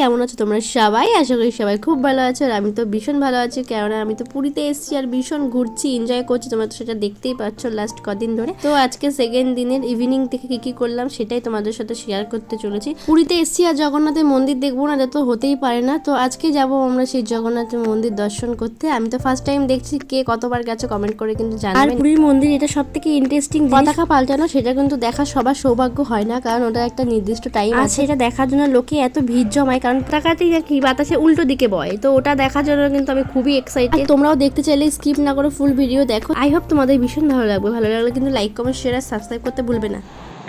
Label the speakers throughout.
Speaker 1: কেমন আছো তোমরা সবাই? আশা করি সবাই খুব ভালো আছো আর আমি তো ভীষণ ভালো আছি। কেননা আমি তো পুরীতে এসেছি আর ভীষণ ঘুরছি এনজয় করছি। তোমরা তো সেটা দেখতেই পাচ্ছ লাস্ট কদিন ধরে। তো আজকে সেকেন্ড দিনের ইভিনিং থেকে কি কি করলাম সেটাই তোমাদের সাথে শেয়ার করতে চলেছি। পুরীতে এসেছি আর জগন্নাথের মন্দির দেখব না তো হতেই পারে না। তো আজকে যাব আমরা সেই জগন্নাথের মন্দির দর্শন করতে। আমি তো ফার্স্ট টাইম দেখছি কে কতবার গেছে কমেন্ট করে কিন্তু জানাবেন আর পুরীর মন্দির এটা সব থেকে ইন্টারেস্টিং পতাকা পাল্টানো সেটা কিন্তু দেখা সবার সৌভাগ্য হয় না কারণ ওটা একটা নির্দিষ্ট টাইম আছে। সেটা দেখার জন্য লোকে এত ভিড় জমায় কারণ পতাকাটি কি বাতাসে উল্টো দিকে বয়। তো ওটা দেখার জন্য কিন্তু আমি খুবই এক্সাইটেড তোমরাও দেখতে চাইলে স্কিপ না করে ফুল ভিডিও দেখো। আই হোপ তোমাদের ভীষণ ভালো লাগবে। ভালো লাগলে কিন্তু লাইক কমেন্ট শেয়ার আর সাবস্ক্রাইব করতে ভুলবে না।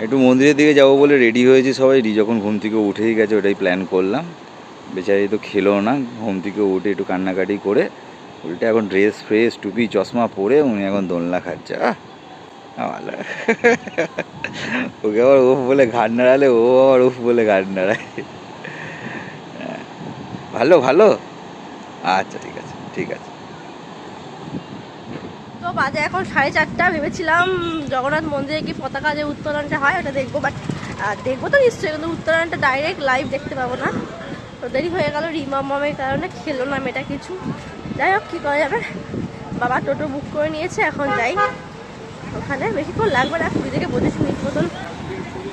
Speaker 2: একটু মন্দিরের দিকে যাব বলে রেডি হয়েছে সবাই। রি যখন ঘুম থেকে উঠেই গেছে ওটাই প্ল্যান করলাম। বেচারি তো খেলো না ঘুম থেকে উঠে একটু কান্নাকাটি করে উল্টে এখন ড্রেস ফ্রেস টুপি চশমা পরে উনি এখন দোলনা খাচ্ছে। ওকে আবার উফ বলে ঘাট নাড়ালে ও আবার উফ বলে ঘাট নাড়ায়। হ্যাঁ। ভালো ভালো? আচ্ছা ঠিক আছে ঠিক আছে।
Speaker 1: তো বাজে এখন সাড়ে চারটা, ভেবেছিলাম জগন্নাথ মন্দিরে কি পতাকা যে উত্তোলনটা হয়, ওটা দেখব বাট দেখব তো নিশ্চয়ই, কিন্তু উত্তোলনটা ডাইরেক্ট লাইভ দেখতে পাবো না। তো দেরি হয়ে গেল রিমা মামের কারণে, খেলো না মেয়েটা কিছু। যাই হোক, কী করা যাবে? বাবা টোটো বুক করে নিয়েছে, এখন যাই। ওখানে বেশিক্ষণ লাগবে না কুড়ি থেকে পঁচিশ মিনিট মতন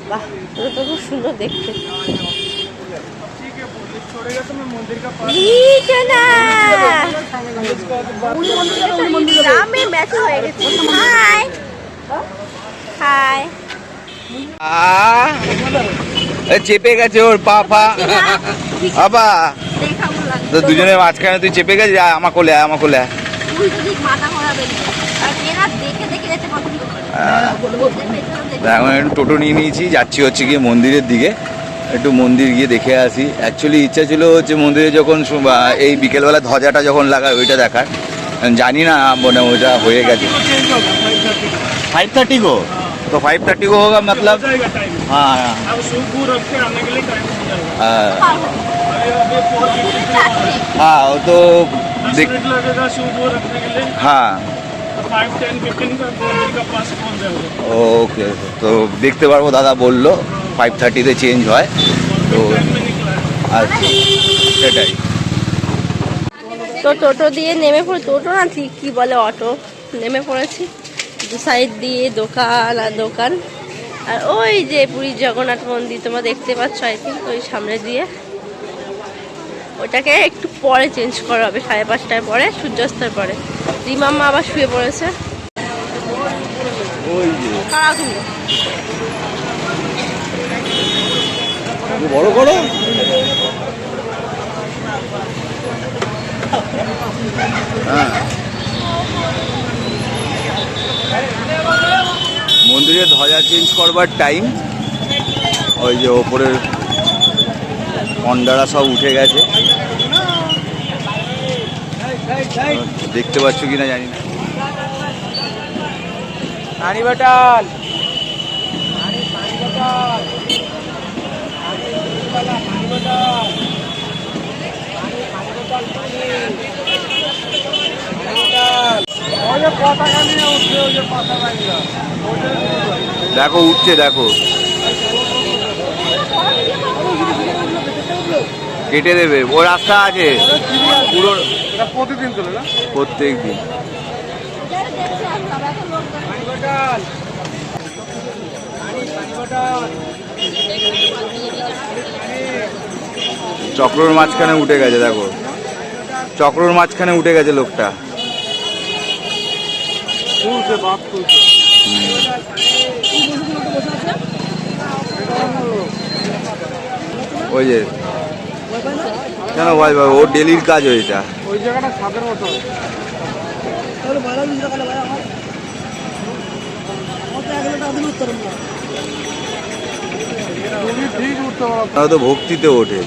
Speaker 1: বাহ টোটো খুব সুন্দর দেখতে নিচে না গ্রামে ম্যাচ হয়ে গেছে হাই হাই
Speaker 2: আহ এ চেপে গেছে ওর পা পা
Speaker 1: দেখাবো
Speaker 2: তো দুজনের মাঝখানে তুই চেপে গেছিস? আয়, আমার কোলে আয়, আমার কোলে আয়। এখন একটু টোটো নিয়ে নিয়েছি যাচ্ছি হচ্ছে গিয়ে মন্দিরের দিকে। একটু মন্দির গিয়ে দেখে আসি অ্যাকচুয়ালি ইচ্ছা ছিল হচ্ছে মন্দিরে যখন সু- বা এই বিকেলবেলা ধ্বজাটা যখন লাগায় ওইটা দেখার জানি না মানে ওইটা হয়ে গেছে फाइव थर्टी को तो फाइव थर्टी को होगा मतलब
Speaker 3: जाएगा टाइम
Speaker 2: हाँ हाँ,
Speaker 3: अब सूप रख के आने के लिए टाइम हो जाएगा
Speaker 2: हाँ
Speaker 3: अभी अभी फोर
Speaker 2: हाँ वो तो
Speaker 3: दस
Speaker 2: देख
Speaker 3: मिनट लगेगा सूप रखने के लिए
Speaker 2: हाँ
Speaker 3: फाइव टेन फिफ्टीन का मंदिर का पास पहुंच जाएगा
Speaker 2: ওকে তো দেখতে পারবো দাদা বললো ফাইভ থার্টিতে চেঞ্জ হয়। তো সেটাই।
Speaker 1: তো টোটো দিয়ে নেমে পড়ে টোটো না ঠিক কী বলে অটো? নেমে পড়েছি। দু সাইড দিয়ে দোকান আর দোকান। আর ওই যে পুরীর জগন্নাথ মন্দির তোমরা দেখতে পাচ্ছ আই থিঙ্ক ওই সামনে দিয়ে। ওটাকে একটু পরে চেঞ্জ করা হবে সাড়ে পাঁচটার পরে সূর্যাস্তের পরে। রিমাম্মা আবার শুয়ে পড়েছে।
Speaker 2: বড় করো। হ্যাঁ। মন্দিরে ধ্বজা চেঞ্জ করবার টাইম ওই যে ওপরের অন্ডারা সব উঠে গেছে। দেখতে পাচ্ছ কিনা জানি না। দেখো উঠছে দেখো। কেটে দেবে। ও রাস্তা আছে। পুরো
Speaker 3: প্রতিদিন চলে না
Speaker 2: প্রত্যেক দিন চক্রর মাঝখানে উঠে গেছে দেখো। চক্রর মাঝখানে উঠে গেছে লোকটা। ওই যে কেন ভাই ভাই ও ডেলির কাজ ওইটা
Speaker 3: ওই জায়গাটা ছাদের মতো।
Speaker 2: তারা তো ভক্তিতে ওঠে।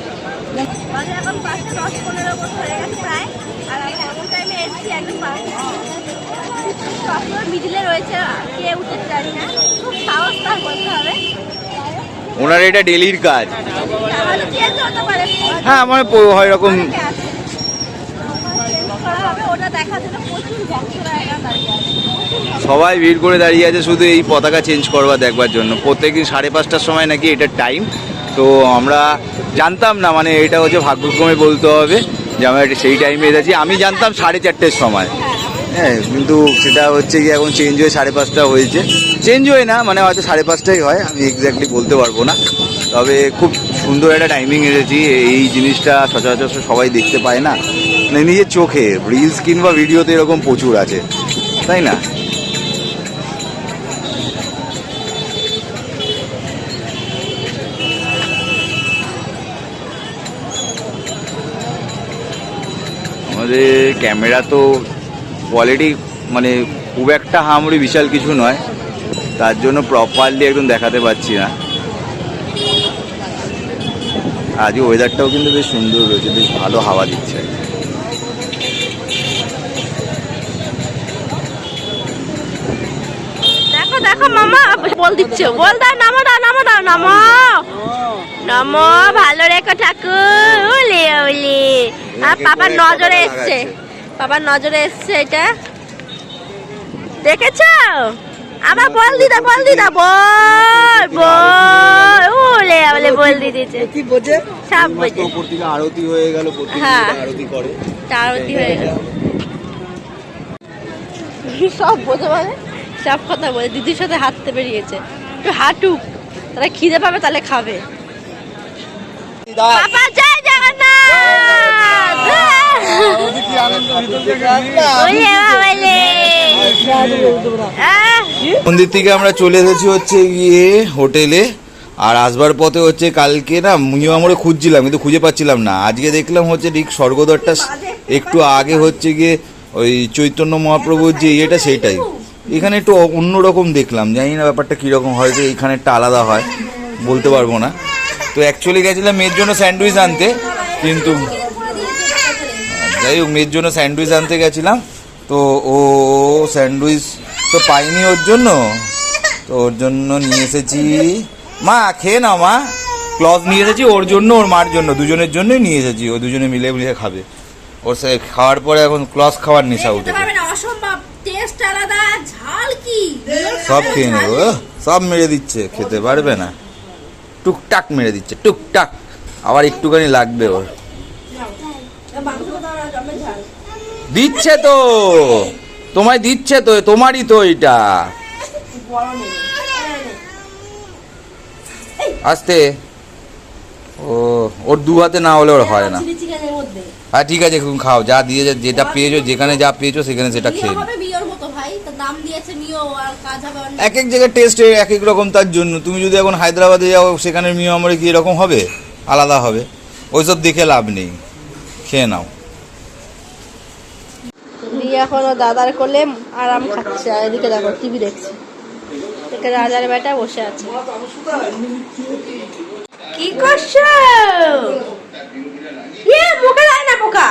Speaker 1: বাজে এখন পাঁচটা দশ পনেরো মতো হয়ে গেছে প্রায়। আর আমরা এমন টাইমে এসেছি একদম চক্র মিডিলে রয়েছে কে উঠে জানি না। খুব সাহস তার বলতে হবে।
Speaker 2: ওনার এটা ডেলির কাজ। হ্যাঁ আমার হয় এরকম।
Speaker 1: করা হবে, ওটা দেখার জন্য প্রচুর ভক্তরা এখানে দাঁড়িয়ে আছে। প্রচুর ভক্ত।
Speaker 2: সবাই ভিড় করে দাঁড়িয়ে আছে, শুধু এই পতাকা চেঞ্জ করবা দেখবার জন্য। প্রত্যেকদিন সাড়ে পাঁচটার সময় নাকি এটার টাইম তো আমরা জানতাম না মানে এটা হচ্ছে ভাগ্যক্রমে বলতে হবে যে আমরা এটা সেই টাইমে এসেছি। আমি জানতাম সাড়ে চারটের সময়। হ্যাঁ কিন্তু সেটা হচ্ছে কি এখন চেঞ্জ হয়ে সাড়ে পাঁচটা হয়েছে। চেঞ্জ হয় না মানে হয়তো সাড়ে পাঁচটাই হয়, আমি এক্স্যাক্টলি বলতে পারব না। তবে খুব সুন্দর একটা টাইমিং এসেছি, এই জিনিসটা সচরাচর সবাই দেখতে পায় না। মানে নিজের চোখে রিলস কিংবা ভিডিওতে এরকম প্রচুর আছে, তাই না? আমাদের ক্যামেরা তো কোয়ালিটি মানে খুব একটা হামড়ি বিশাল কিছু নয়। তার জন্য প্রপারলি একদম দেখাতে পারছি না। আজকে ওয়েদারটাও কিন্তু বেশ সুন্দর রয়েছে, বেশ ভালো হাওয়া দিচ্ছে।
Speaker 1: দেখো ভালো রেখো ঠাকুর আর পাপার নজরে এসছে। পাপার নজরে এসছে এটা। দেখেছ? আবার বল দিদা বল দিদা বল বল। উলে উলে বল দি দিচ্ছে
Speaker 4: কি বোঝে?
Speaker 1: সব বোঝে।
Speaker 2: উপর থেকে আরতি হয়ে গেল
Speaker 1: হ্যাঁ।
Speaker 2: আরতি করে।
Speaker 1: চারতি হয়ে গেল। সব বোঝে মানে? সব কথা বলে। দিদির সাথে হাঁটতে বেরিয়েছে। একটু হাঁটুক। তারা খিদে পাবে তাহলে খাবে। বাবা জয় জগন্নাথ ওলে বাবালে। আহ,
Speaker 2: মন্দির থেকে আমরা চলে এসেছি হচ্ছে গিয়ে হোটেলে, আর আসবার পথে হচ্ছে কালকে না মিনিমামরে খুঁজছিলাম, কিন্তু খুঁজে পাচ্ছিলাম না। আজকে দেখলাম হচ্ছে ঠিক স্বর্গদ্বারটা একটু আগে হচ্ছে গিয়ে ওই চৈতন্য মহাপ্রভুর যে ইয়েটা সেইটাই এখানে একটু অন্যরকম দেখলাম, জানি না ব্যাপারটা কীরকম হয়তো এইখানে একটা আলাদা হয়, বলতে পারব না। তো অ্যাকচুয়ালি গেছিলাম মেয়ের জন্য স্যান্ডউইচ আনতে, কিন্তু যাই হোক মেয়ের জন্য স্যান্ডউইচ আনতে গেছিলাম। তো ও স্যান্ডউইচ তো পাইনি ওর জন্য। তো ওর জন্য নিয়ে এসেছি। মা খেয়ে নাও মা। ক্লথ নিয়ে এসেছি ওর জন্য ওর মার জন্য দুজনের জন্যই নিয়ে এসেছি। ও দুজনে মিলে মিলে খাবে। ওর সে খাওয়ার পরে এখন ক্লথ খাওয়ার নেশা উঠে সব খেয়ে নেব সব মেরে দিচ্ছে খেতে পারবে না। টুকটাক মেরে দিচ্ছে টুকটাক। আবার একটুখানি লাগবে ওর। দিচ্ছে তো। তোমায় দিচ্ছে তো তোমারই তো এটা আস্তে। ও ওর দু হাতে না হলে ওর হয় না। হ্যাঁ ঠিক আছে খাও। যা দিয়ে যেটা পেয়েছ যেখানে যা পেয়েছ সেখানে সেটা খেয়ে নিও। এক এক জায়গায় টেস্ট এক এক রকম তার জন্য। তুমি যদি এখন হায়দ্রাবাদে যাও সেখানে মিয়ামারে কি এরকম হবে? আলাদা হবে। ওইসব দেখে লাভ নেই। খেয়ে নাও।
Speaker 1: বিয়ে এখনও দাদার কোলে আরাম খাচ্ছে আর এদিকে দেখো টিভি দেখছে। এদিকে রাজার বেটা বসে আছে। কি করছ? ইয়ে মুখে যায় না পোকা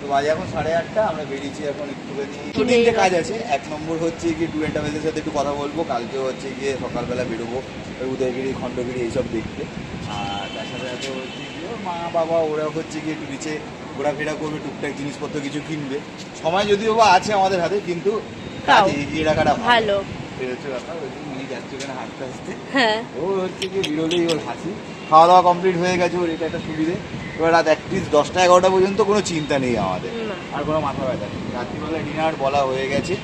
Speaker 2: তো বাজে এখন সাড়ে আটটা আমরা বেরিয়েছি এখন একটুখানি তিনটে কাজ আছে এক নম্বর হচ্ছে গিয়ে টু এন্টারপ্রাইজের সাথে একটু কথা বলব কালকে হচ্ছে গিয়ে সকালবেলা বেরোবো ওই উদয়গিরি খণ্ডগিরি এইসব দেখতে। আর তার সাথে সাথে হচ্ছে গিয়ে মা বাবা ওরা হচ্ছে গিয়ে একটু নিচে ঘোরাফেরা করবে টুকটাক জিনিসপত্র কিছু কিনবে। সময় যদিও বা আছে আমাদের হাতে কিন্তু
Speaker 1: তাও।
Speaker 2: এগিয়ে রাখাটা ভালো।
Speaker 1: হ্যাঁ।
Speaker 2: খাওয়া দাওয়া কমপ্লিট হয়ে গেছে ওর এটা একটা সুবিধে। এবার রাত একত্রিশ দশটা এগারোটা পর্যন্ত কোনো চিন্তা নেই আমাদের। আর কোনো মাথা ব্যথা নেই। রাত্রিবেলা ডিনার বলা হয়ে গেছে।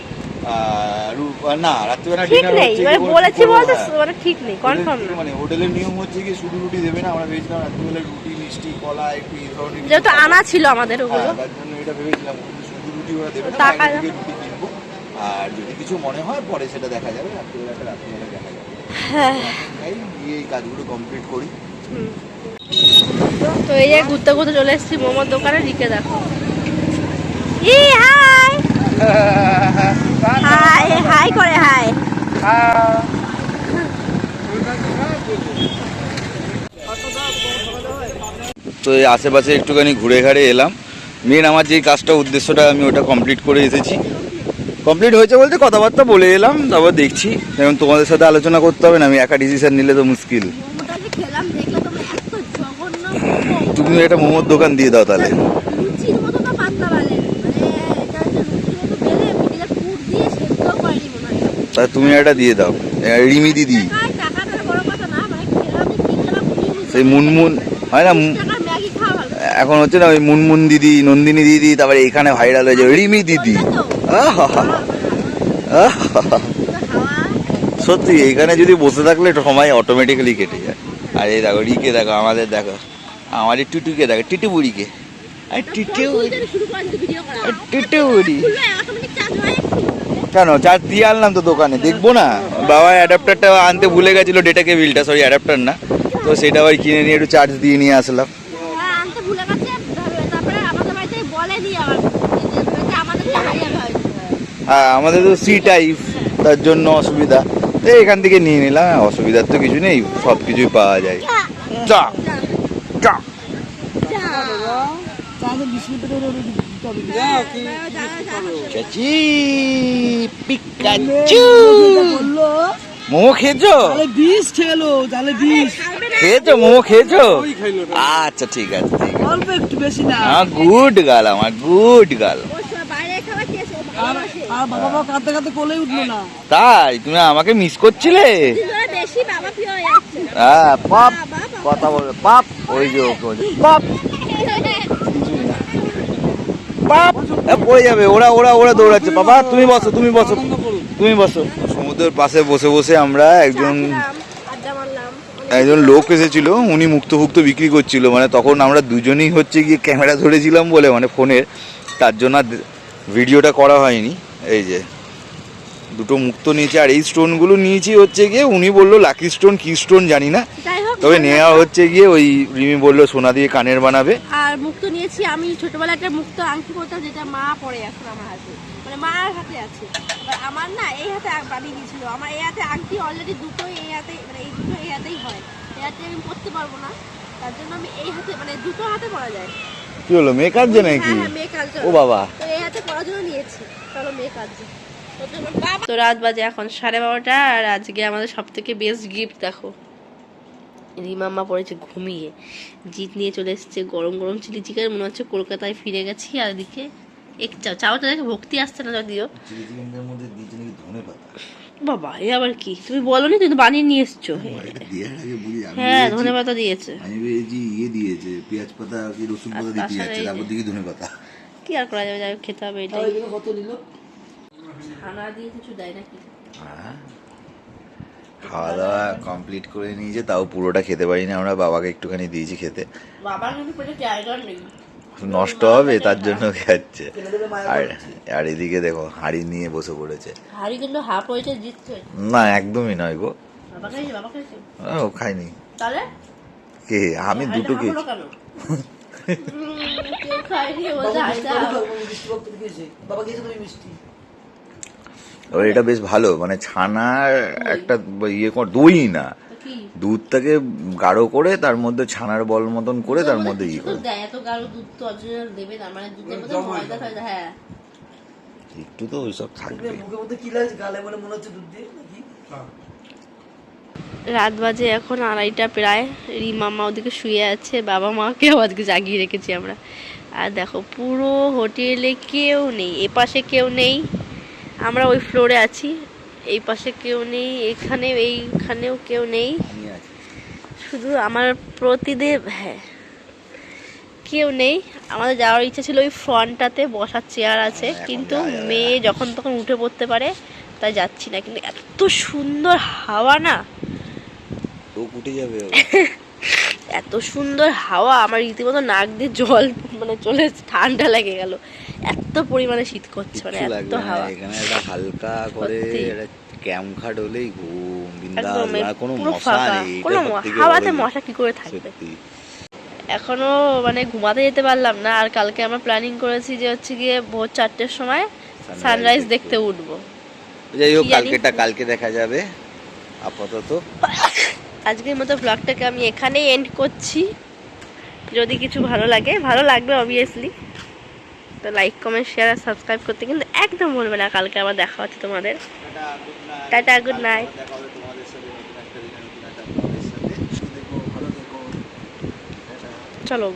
Speaker 2: না রাত্রিবেলা
Speaker 1: ঠিক
Speaker 2: ডিনার হচ্ছে
Speaker 1: মানে বলেছি বলতে মানে ঠিক নেই কনফার্ম
Speaker 2: মানে হোটেলের নিয়ম হচ্ছে কি শুধু রুটি দেবে না আমরা ভেবেছিলাম রাত্রিবেলা রুটি মিষ্টি কলা একটু এই ধরনের
Speaker 1: যেহেতু আনা ছিল আমাদের ওগুলো।
Speaker 2: হ্যাঁ, তার জন্য এটা ভেবেছিলাম শুধু রুটি ওরা দেবে না বাইরে রুটি কিনবো। আর যদি কিছু মনে হয় পরে সেটা দেখা যাবে রাত্রিবেলাটা রাত্রিবেলা দেখা যাবে।
Speaker 1: হ্যাঁ।
Speaker 2: গিয়ে এই কাজগুলো কমপ্লিট করি।
Speaker 1: তো এই যে ঘুরতে ঘুরতে চলে এসেছি মোমোর দোকানে লিখে দেখো। ই হাই! হাই হাই করে হাই।
Speaker 2: তো এই আশেপাশে একটুখানি ঘুরে ঘাড়ে এলাম। মেন আমার যেই কাজটা উদ্দেশ্যটা আমি ওটা কমপ্লিট করে এসেছি। কমপ্লিট হয়েছে বলতে কথাবার্তা বলে এলাম তারপর দেখছি। এখন তোমাদের সাথে আলোচনা করতে হবে না আমি একা ডিসিশন নিলে তো মুশকিল।
Speaker 1: যে
Speaker 2: তুমি একটা মোমোর দোকান দিয়ে দাও তাহলে।
Speaker 1: তো
Speaker 2: তুমি একটা দিয়ে দাও। রিমি দিদি। সেই মুনমুন হয় না মু-
Speaker 1: টাকার ম্যাগি খাওয়া ভালো
Speaker 2: এখন হচ্ছে না ওই মুনমুন দিদি, নন্দিনী দিদি, তারপরে এখানে ভাইরাল হয়েছে, রিমি দিদি! সত্যি এইখানে যদি বসে থাকলে সময় অটোমেটিক্যালি কেটে যায়। আর এই দেখো, রিকে দেখো, আমাদের দেখো, আমাদের টুটুকে দেখো টিটু বুড়িকে আর কেন? চার্জ দিয়ে আনলাম তো দোকানে, দেখব না। বাবা অ্যাডাপ্টারটা আনতে ভুলে গেছিল ডেটা কেবিলটা সরি অ্যাডাপ্টার না। তো সেটা আবার কিনে নিয়ে একটু চার্জ দিয়ে নিয়ে আসলাম
Speaker 1: হ্যাঁ, আনতে ভুলে গেছে তারপরে আমাদের বাড়িতে বলেনি আবার যে আমাদের হারিয়ে হয়তো
Speaker 2: হ্যাঁ আমাদের তো সি টাইপ তার জন্য অসুবিধা। তো এখান থেকে নিয়ে নিলাম হ্যাঁ, অসুবিধার তো কিছু নেই সব কিছুই পাওয়া যায়। চা চা মোমো খেয়েছো?
Speaker 4: বিষ খেলো তাহলে বিষ।
Speaker 2: খেয়েছো মোমো খেয়েছো? আচ্ছা ঠিক আছে
Speaker 4: অল্প একটু বেশি না।
Speaker 2: গুড গাল আমার গুড গাল। তাই? তুমি আমাকে মিস করছিলে?
Speaker 1: হয়ে
Speaker 2: হ্যাঁ পাপ। কথা বলবে। পাপ। ওই যে পাপ। পাপ। পড়ে যাবে। ওরা ওরা ওরা দৌড়াচ্ছে। বাবা তুমি বসো তুমি বসো। তুমি বসো। সমুদ্রের পাশে বসে বসে আমরা একজন একজন লোক এসেছিল উনি মুক্ত ফুক্ত বিক্রি করছিল। মানে তখন আমরা দুজনেই হচ্ছে গিয়ে ক্যামেরা ধরেছিলাম বলে মানে ফোনের। তার জন্য আর ভিডিওটা করা হয়নি এই যে। দুটো মুক্ত নিয়েছি আর এই স্টোনগুলো নিয়েছি হচ্ছে গিয়ে উনি বলল লাকি স্টোন কি স্টোন জানি না। তবে নেওয়া হচ্ছে গিয়ে ওই রিমি বলল সোনা দিয়ে কানের বানাবে।
Speaker 1: আর মুক্ত নিয়েছি আমি ছোটবেলায় একটা মুক্ত আংটি করতাম যেটা মা পরে এখন আমার হাতে। মানে মার হাতে আছে। আমার না এই হাতে বানিয়ে দিয়েছিল। আমার এই হাতে আংটি অলরেডি দুটোই এই হাতে মানে এই দুটো এই হাতেই হয়। এই হাতে আমি পরতে পারব না। তার জন্য আমি এই হাতে মানে দুটো হাতে পরা যায়।
Speaker 2: কি হলো? মেয়ে নাকি
Speaker 1: হ্যাঁ হ্যাঁ মেয়ে কাজ
Speaker 2: ও বাবা।
Speaker 1: তো তো রাত বাজে এখন সাড়ে বারোটা আর আজকে আমাদের সব থেকে বেস্ট গিফট দেখো রিমাম্মা পড়েছে ঘুমিয়ে। জিত নিয়ে চলে এসেছে গরম গরম চিলি চিকেন মনে হচ্ছে কলকাতায় ফিরে গেছি। আর এদিকে এক চাও চাওয়াটা দেখে ভক্তি আসছে না যদিও। বাবা এ আবার কি? তুমি বলনি তুমি তো বানিয়ে নিয়ে এসছো। হ্যাঁ ধনে পাতা দিয়েছে।
Speaker 2: আমি ভেবেছি ইয়ে দিয়েছে পেঁয়াজ পাতা কি রসুন পাতা
Speaker 1: তাছাড়া
Speaker 2: যাচ্ছে তারপর দিকে ধনে পাতা।
Speaker 1: কি আর করা যাবে? যাই হোক খেতে হবে এটাই।
Speaker 4: কত নিল?
Speaker 1: খানা দিয়ে কিছু দেয় নাকি?
Speaker 2: খাওয়া দাওয়া কমপ্লিট করে নিয়েছে তাও পুরোটা খেতে পারিনি আমরা বাবাকে একটুখানি দিয়েছি খেতে।
Speaker 1: বাবার কিন্তু পেটে জায়গা নেই।
Speaker 2: নষ্ট হবে তার জন্য খাচ্ছে। আর আর এদিকে দেখো হাড়ি নিয়ে বসে পড়েছে।
Speaker 1: হাড়ি কিন্তু হাফ হয়েছে জিতছে।
Speaker 2: না একদমই নয় গো।
Speaker 1: বাবা খাইছে বাবা খাইছে।
Speaker 2: ও খাইনি
Speaker 1: তাহলে?
Speaker 2: কে? আমি দুটো খেয়েছি। এটা বেশ ভালো মানে ছানার একটা ইয়ে দই না। দুধটাকে গাঢ় করে তার মধ্যে ছানার বল মতন করে তার মধ্যে ইয়ে করে।
Speaker 1: এত গাঢ় দুধ তো অরিজিনাল দেবে না মানে দুধের মধ্যে ময়দা ফয়দা হ্যাঁ।
Speaker 2: একটু তো ওইসব থাকবে।
Speaker 4: মুখের মধ্যে কি লাগছে গালে বলে মনে হচ্ছে দুধ দিয়ে নাকি?
Speaker 1: রাত বাজে এখন আড়াইটা প্রায় রিমাম্মা ওদিকে শুয়ে আছে বাবা মাকেও আজকে জাগিয়ে রেখেছি আমরা। আর দেখো পুরো হোটেলে কেউ নেই এপাশে কেউ নেই আমরা ওই ফ্লোরে আছি। এই পাশে কেউ নেই এখানে এইখানেও কেউ নেই। শুধু আমার প্রতিদেব হ্যাঁ। কেউ নেই। আমাদের যাওয়ার ইচ্ছা ছিল ওই ফ্রন্টটাতে বসার চেয়ার আছে কিন্তু
Speaker 2: যাবে না।
Speaker 1: মেয়ে যখন তখন উঠে পড়তে পারে তাই যাচ্ছি না। কিন্তু এত সুন্দর হাওয়া না।
Speaker 2: উঠে যাবে
Speaker 1: এত সুন্দর হাওয়া আমার রীতিমতো নাক দিয়ে জল মানে চলে ঠান্ডা লেগে গেল। এত পরিমাণে শীত করছে মানে এত হাওয়া।
Speaker 2: এখানে একটা হালকা করে ক্যাম্প খাট হলেই ঘুম বিন্দাস আর কোনো মশা নেই
Speaker 1: কোনো হাওয়াতে মশা কি করে থাকবে? এখনও মানে ঘুমাতে যেতে পারলাম না আর কালকে আমরা প্ল্যানিং করেছি যে হচ্ছে গিয়ে ভোর চারটের সময় সানরাইজ দেখতে। উঠবো।
Speaker 2: যাই হোক কালকেটা কালকে দেখা যাবে আপাতত।
Speaker 1: আজকের মতো ব্লগটাকে আমি এখানেই এন্ড করছি। যদি কিছু ভালো লাগে ভালো লাগবে অবভিয়াসলি তো লাইক কমেন্ট শেয়ার আর সাবস্ক্রাইব করতে কিন্তু একদম ভুলবে না। কালকে আমার দেখা হচ্ছে তোমাদের। টাটা গুড নাইট চলো